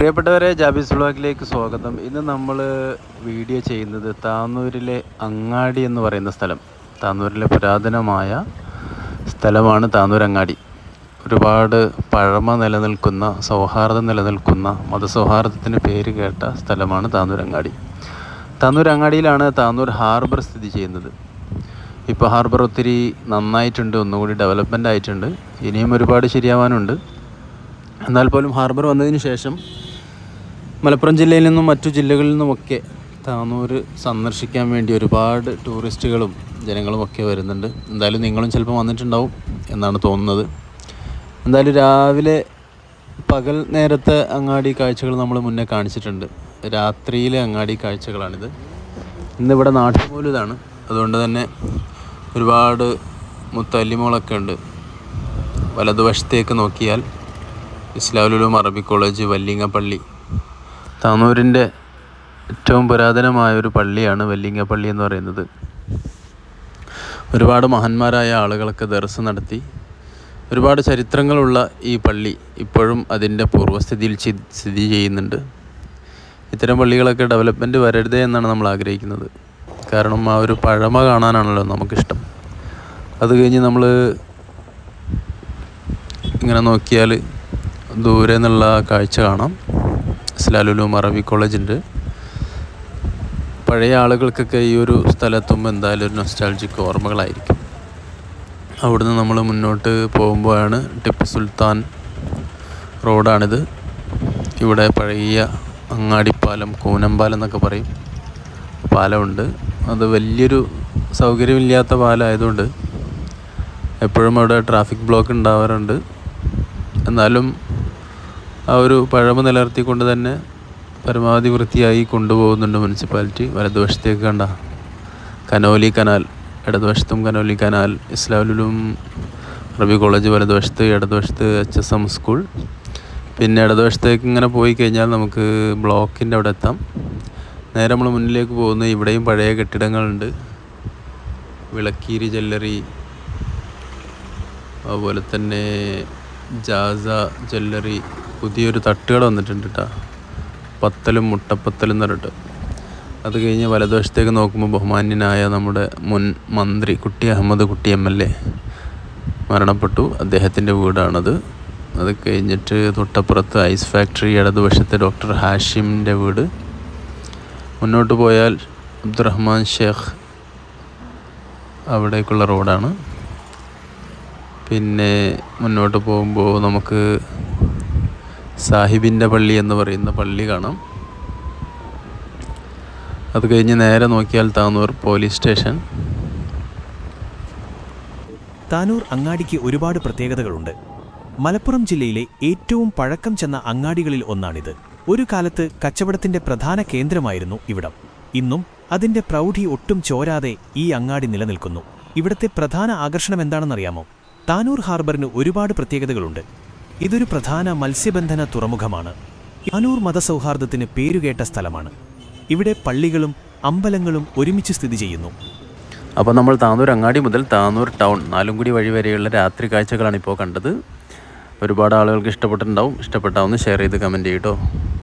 പ്രിയപ്പെട്ടവരെ ജാബീസ് വ്ളോഗിലേക്ക് സ്വാഗതം. ഇന്ന് നമ്മൾ വീഡിയോ ചെയ്യുന്നത് താന്നൂരിലെ അങ്ങാടി എന്ന് പറയുന്ന സ്ഥലം. താന്നൂരിലെ പുരാതനമായ സ്ഥലമാണ് താന്നൂർ അങ്ങാടി. ഒരുപാട് പഴമ നിലനിൽക്കുന്ന സൗഹാർദ്ദം നിലനിൽക്കുന്ന മതസൗഹാർദ്ദത്തിന് പേര് കേട്ട സ്ഥലമാണ് താന്നൂർ അങ്ങാടി. താന്നൂർ അങ്ങാടിയിലാണ് താന്നൂർ ഹാർബർ സ്ഥിതി ചെയ്യുന്നത്. ഇപ്പോൾ ഹാർബർ ഒത്തിരി നന്നായിട്ടുണ്ട് ഒന്നുകൂടി ഡെവലപ്മെന്റ് ആയിട്ടുണ്ട്. ഇനിയും ഒരുപാട് ശരിയാവാനുണ്ട്. എന്നാൽ പോലും ഹാർബർ വന്നതിന് ശേഷം മലപ്പുറം ജില്ലയിൽ നിന്നും മറ്റു ജില്ലകളിൽ നിന്നുമൊക്കെ താനൂർ സന്ദർശിക്കാൻ വേണ്ടി ഒരുപാട് ടൂറിസ്റ്റുകളും ജനങ്ങളും ഒക്കെ വരുന്നുണ്ട്. എന്തായാലും നിങ്ങളും ചിലപ്പോൾ വന്നിട്ടുണ്ടാവും എന്നാണ് തോന്നുന്നത്. എന്തായാലും രാവിലെ പകൽ നേരത്തെ അങ്ങാടി കാഴ്ചകൾ നമ്മൾ മുന്നേ കാണിച്ചിട്ടുണ്ട്. രാത്രിയിലെ അങ്ങാടി കാഴ്ചകളാണിത്. ഇന്നിവിടെ നാട്ടിൽ പോലും ഇതാണ്. അതുകൊണ്ട് തന്നെ ഒരുപാട് മുത്തല്ലിമോളൊക്കെ ഉണ്ട്. വലതുവശത്തേക്ക് നോക്കിയാൽ ഇസ്ലാമുലും അറബി കോളേജ് വല്ലിങ്ങപ്പള്ളി താന്നൂരിന്റെ ഏറ്റവും പുരാതനമായ ഒരു പള്ളിയാണ് വല്ലിങ്ങപ്പള്ളി എന്ന് പറയുന്നത്. ഒരുപാട് മഹാന്മാരായ ആളുകളൊക്കെ ദർസ് നടത്തി. ഒരുപാട് ചരിത്രങ്ങളുള്ള ഈ പള്ളി ഇപ്പോഴും അതിന്റെ പൂർവസ്ഥിതിയിൽ സ്ഥിതി ചെയ്യുന്നുണ്ട്. ഇത്തരം പള്ളികളൊക്കെ ഡെവലപ്മെന്റ് വരരുതേ എന്നാണ് നമ്മൾ ആഗ്രഹിക്കുന്നത്. കാരണം ആ ഒരു പഴമ കാണാനാണല്ലോ നമുക്കിഷ്ടം. അത് കഴിഞ്ഞ് നമ്മൾ ഇങ്ങനെ നോക്കിയാൽ ദൂരെ നിന്നുള്ള കാഴ്ച കാണാം. സ്ലാലുലും അറബി കോളേജുണ്ട്. പഴയ ആളുകൾക്കൊക്കെ ഈ ഒരു സ്ഥലത്തുമ്പോൾ എന്തായാലും ഒരു നൊസ്റ്റാൾജിക് ഓർമ്മകളായിരിക്കും. അവിടുന്ന് നമ്മൾ മുന്നോട്ട് പോകുമ്പോഴാണ് ടിപ്പു സുൽത്താൻ റോഡാണിത്. ഇവിടെ പഴയ അങ്ങാടിപ്പാലം കൂനമ്പാലം എന്നൊക്കെ പറയും. പാലമുണ്ട്. അത് വലിയൊരു സൗകര്യമില്ലാത്ത പാലമായതുകൊണ്ട് എപ്പോഴും അവിടെ ട്രാഫിക് ബ്ലോക്ക് ഉണ്ടാവാറുണ്ട്. എന്നാലും ആ ഒരു പഴമ നിലനിർത്തിക്കൊണ്ട് തന്നെ പരമാവധി വൃത്തിയായി കൊണ്ടുപോകുന്നുണ്ട് മുനിസിപ്പാലിറ്റി. വലതുവശത്തേക്ക് കണ്ട കനോലി കനാൽ ഇടതുവശത്തും കനോലി കനാൽ ഇസ്ലാമിലും റബി കോളേജ് വലതുവശത്ത് ഇടതുവശത്ത് എച്ച് എസ് എം സ്കൂൾ പിന്നെ ഇടതുവശത്തേക്ക് ഇങ്ങനെ പോയി കഴിഞ്ഞാൽ നമുക്ക് ബ്ലോക്കിന്റെ അവിടെ എത്താം. നേരെ നമ്മൾ മുന്നിലേക്ക് പോകുന്ന ഇവിടെയും പഴയ കെട്ടിടങ്ങളുണ്ട്. വിളക്കീരി ജ്വല്ലറി അതുപോലെ തന്നെ ജാസ ജ്വല്ലറി പുതിയൊരു തട്ടുകട വന്നിട്ടുണ്ട് കേട്ടോ പത്തലും മുട്ടപ്പത്തലും എന്ന് പറഞ്ഞിട്ട്. അത് കഴിഞ്ഞ് വലതുവശത്തേക്ക് നോക്കുമ്പോൾ ബഹുമാന്യനായ നമ്മുടെ മുൻ മന്ത്രി കുട്ടി അഹമ്മദ് കുട്ടി എം എൽ എ മരണപ്പെട്ടു. അദ്ദേഹത്തിന്റെ വീടാണത്. അത് കഴിഞ്ഞിട്ട് തൊട്ടപ്പുറത്ത് ഐസ് ഫാക്ടറി ഇടതുവശത്ത് ഡോക്ടർ ഹാഷിമിന്റെ വീട്. മുന്നോട്ട് പോയാൽ അബ്ദുറഹ്മാൻ ഷേഖ് അവിടേക്കുള്ള റോഡാണ്. പിന്നെ മുന്നോട്ട് പോകുമ്പോൾ നമുക്ക് സാഹിബിന്റെ പള്ളി എന്ന് പറയുന്ന പള്ളി കാണാം. അത് കഴിഞ്ഞ് നേരെ നോക്കിയാൽ താനൂർ പോലീസ് സ്റ്റേഷൻ. താനൂർ അങ്ങാടിക്ക് ഒരുപാട് പ്രത്യേകതകളുണ്ട്. മലപ്പുറം ജില്ലയിലെ ഏറ്റവും പഴക്കം ചെന്ന അങ്ങാടികളിൽ ഒന്നാണിത്. ഒരു കാലത്ത് കച്ചവടത്തിന്റെ പ്രധാന കേന്ദ്രമായിരുന്നു ഇവിടം. ഇന്നും അതിന്റെ പ്രൗഢി ഒട്ടും ചോരാതെ ഈ അങ്ങാടി നിലനിൽക്കുന്നു. ഇവിടത്തെ പ്രധാന ആകർഷണം എന്താണെന്നറിയാമോ? താനൂർ ഹാർബറിന് ഒരുപാട് പ്രത്യേകതകളുണ്ട്. ഇതൊരു പ്രധാന മത്സ്യബന്ധന തുറമുഖമാണ്. അനൂർ മതസൗഹാർദ്ദത്തിന് പേരുകേട്ട സ്ഥലമാണ്. ഇവിടെ പള്ളികളും അമ്പലങ്ങളും ഒരുമിച്ച് സ്ഥിതി ചെയ്യുന്നു. അപ്പോൾ നമ്മൾ താനൂർ അങ്ങാടി മുതൽ താനൂർ ടൗൺ നാലുംകുടി വഴി വരെയുള്ള രാത്രി കാഴ്ചകളാണ് ഇപ്പോൾ കണ്ടത്. ഒരുപാട് ആളുകൾക്ക് ഇഷ്ടപ്പെട്ടിട്ടുണ്ടാവും. ഇഷ്ടപ്പെട്ടാവുന്ന ഷെയർ ചെയ്ത് കമന്റ് ചെയ്യട്ടോ